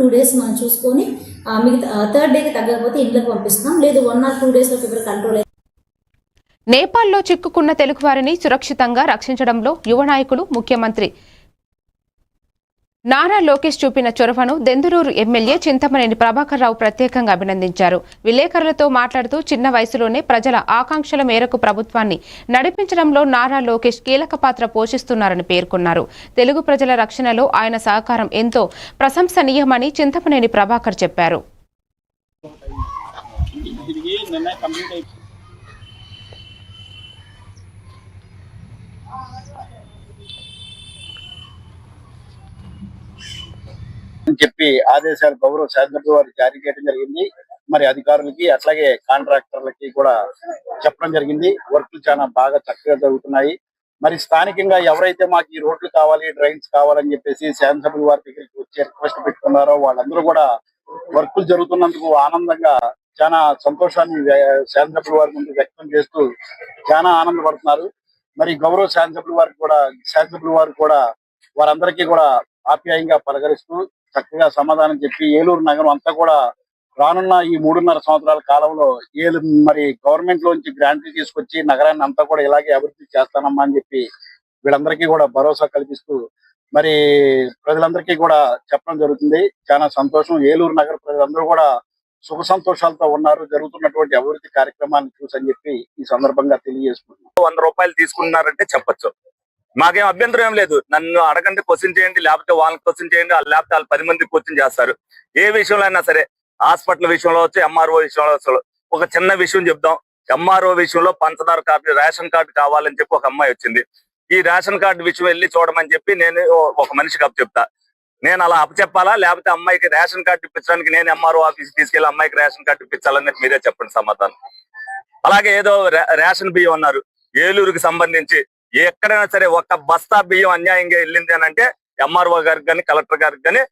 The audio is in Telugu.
టూ డేస్ మనం చూసుకొని మిగతా థర్డ్ డేకి తగ్గకపోతే ఇంట్లోకి పంపిస్తున్నాం లేదు వన్ ఆర్ టూ డేస్లో ఫీవర్ కంట్రోల్ నేపాల్లో చిక్కుకున్న తెలుగువారిని సురక్షితంగా రక్షించడంలో యువ నాయకులు ముఖ్యమంత్రి నారా లోకేష్ చూపిన చొరవను దెందులూరు ఎమ్మెల్యే చింతమనేని ప్రభాకర్ రావు ప్రత్యేకంగా అభినందించారు. విలేకరులతో మాట్లాడుతూ చిన్న వయసులోనే ప్రజల ఆకాంక్షల మేరకు ప్రభుత్వాన్ని నడిపించడంలో నారా లోకేష్ కీలక పాత్ర పోషిస్తున్నారని పేర్కొన్నారు. తెలుగు ప్రజల రక్షణలో ఆయన సహకారం ఎంతో ప్రశంసనీయమని చింతమనేని ప్రభాకర్ చెప్పారు. అని చెప్పి ఆదేశాలు గౌరవ శాసనసభ వారు జారీ చేయడం జరిగింది. మరి అధికారులకి అట్లాగే కాంట్రాక్టర్లకి కూడా చెప్పడం జరిగింది. వర్క్లు చాలా బాగా చక్కగా జరుగుతున్నాయి. మరి స్థానికంగా ఎవరైతే మాకు ఈ రోడ్లు కావాలి డ్రైన్స్ కావాలని చెప్పేసి శాసనసభ వారి దగ్గరికి వచ్చి రిక్వెస్ట్ పెట్టుకున్నారో వాళ్ళందరూ కూడా వర్కులు జరుగుతున్నందుకు ఆనందంగా చాలా సంతోషాన్ని వ్య- వారి ముందు వ్యక్తం చేస్తూ చాలా ఆనందపడుతున్నారు. మరి గౌరవ శాసనసభ వారికి కూడా శాసనసభ వారు కూడా వారందరికీ కూడా ఆప్యాయంగా పలకరిస్తూ చక్కగా సమాధానం చెప్పి ఏలూరు నగరం అంతా కూడా రానున్న ఈ మూడున్నర సంవత్సరాల కాలంలో ఏలు మరి గవర్నమెంట్ లోంచి గ్రాంట్లు తీసుకొచ్చి నగరాన్ని అంతా కూడా ఇలాగే అభివృద్ధి చేస్తానమ్మా అని చెప్పి వీళ్ళందరికీ కూడా భరోసా కల్పిస్తూ మరి ప్రజలందరికీ కూడా చెప్పడం జరుగుతుంది. చాలా సంతోషం. ఏలూరు నగర ప్రజలందరూ కూడా సుఖ సంతోషాలతో ఉన్నారు. జరుగుతున్నటువంటి అభివృద్ధి కార్యక్రమాన్ని చూసని చెప్పి ఈ సందర్భంగా తెలియజేసుకుంటున్నాం. వంద రూపాయలు తీసుకున్నారంటే చెప్పొచ్చు. మాకేం అభ్యంతరం ఏం లేదు. నన్ను అడగండి క్వశ్చన్ చేయండి లేకపోతే వాళ్ళని క్వశ్చన్ చేయండి లేకపోతే వాళ్ళు పది మంది క్వశ్చన్ చేస్తారు. ఏ విషయంలో అయినా సరే హాస్పిటల్ విషయంలో వచ్చి ఎంఆర్ఓ విషయంలో వచ్చి ఒక చిన్న విషయం చెప్దాం. ఎంఆర్ఓ విషయంలో పంచదార కార్డు రేషన్ కార్డు కావాలని చెప్పి ఒక అమ్మాయి వచ్చింది. ఈ రేషన్ కార్డు విషయం వెళ్ళి చూడమని చెప్పి నేను ఒక మనిషికి అప్పు చెప్తా. నేను అలా అప్పచెప్పాలా? లేకపోతే అమ్మాయికి రేషన్ కార్డు ఇప్పించడానికి నేను ఎంఆర్ఓ ఆఫీస్ తీసుకెళ్ళి అమ్మాయికి రేషన్ కార్డు ఇప్పించాలని మీరే చెప్పండి సమాధానం. అలాగే ఏదో రేషన్ బియ్యం అన్నారు. ఏలూరుకి సంబంధించి ఎక్కడైనా సరే ఒక్క బస్తా బియ్యం అన్యాయంగా వెళ్ళింది అని అంటే ఎంఆర్ఓ గారికి కానీ కలెక్టర్ గారికి కానీ